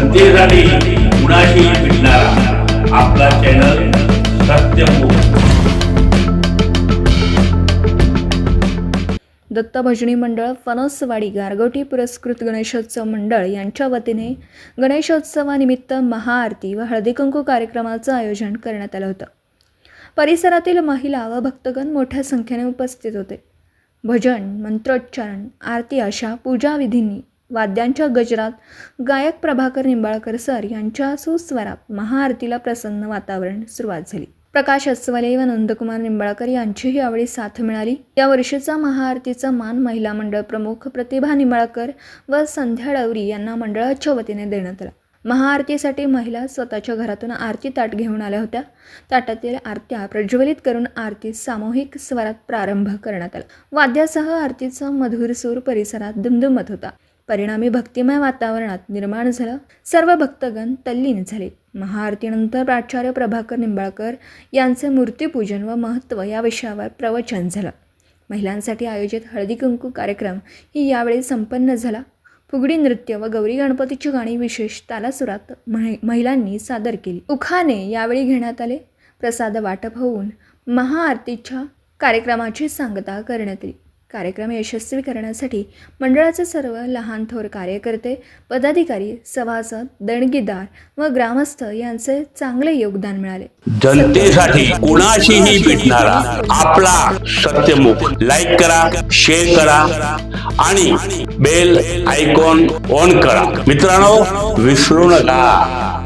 जनतेसाठी कुणाशी भेटणारा आपला चॅनल दत्त भजनी मंडळ फणसवाडी गारगोटी पुरस्कृत गणेशोत्सव मंडळ यांच्या वतीने गणेशोत्सवानिमित्त महाआरती व हळदीकुंकू कार्यक्रमाचं आयोजन करण्यात आलं होतं. परिसरातील महिला व भक्तगण मोठ्या संख्येने उपस्थित होते. भजन मंत्रोच्चारण आरती अशा पूजाविधींनी वाद्यांच्या गजरात गायक प्रभाकर निंबाळकर सर यांच्या सुस्वरात महाआरतीला प्रसन्न वातावरण सुरुवात झाली. प्रकाश अस्वले व नंदकुमार निंबाळकर यांचीही यावेळी साथ मिळाली. या वर्षीचा महाआरतीचा मान महिला मंडळ प्रमुख प्रतिभा निंबाळकर व संध्या डवरी यांना मंडळाच्या वतीने देण्यात आला. महाआरतीसाठी महिला स्वतःच्या घरातून आरती ताट घेऊन आल्या होत्या. ताटातील आरत्या प्रज्वलित करून आरती सामूहिक स्वरात प्रारंभ करण्यात आला. वाद्यासह आरतीचा मधुर सूर परिसरात दुमदुमत होता. परिणामी भक्तिमय वातावरणात निर्माण झालं. सर्व भक्तगण तल्लीन झाले. महाआरतीनंतर प्राचार्य प्रभाकर निंबाळकर यांचे मूर्तीपूजन व महत्त्व या विषयावर प्रवचन झालं. महिलांसाठी आयोजित हळदी कुंकू कार्यक्रम ही यावेळी संपन्न झाला. फुगडी नृत्य व गौरी गणपतीची गाणी विशेष तालासुरात महिलांनी सादर केली. उखाने यावेळी घेण्यात आले. प्रसाद वाटप होऊन महाआरतीच्या कार्यक्रमाची सांगता करण्यात आली. कार्यक्रम यशस्वी करण्यासाठी मंडळाचे सर्व लहान थोर कार्यकर्ते पदाधिकारी सभासद देणगीदार व ग्रामस्थ यांचे चांगले योगदान मिळाले. जनतेसाठी कुणाशीही भेटणारा आपला सत्यमुख. लाईक करा शेअर करा आणि बेल आयकॉन ऑन करा. मित्रांनो विसरू नका.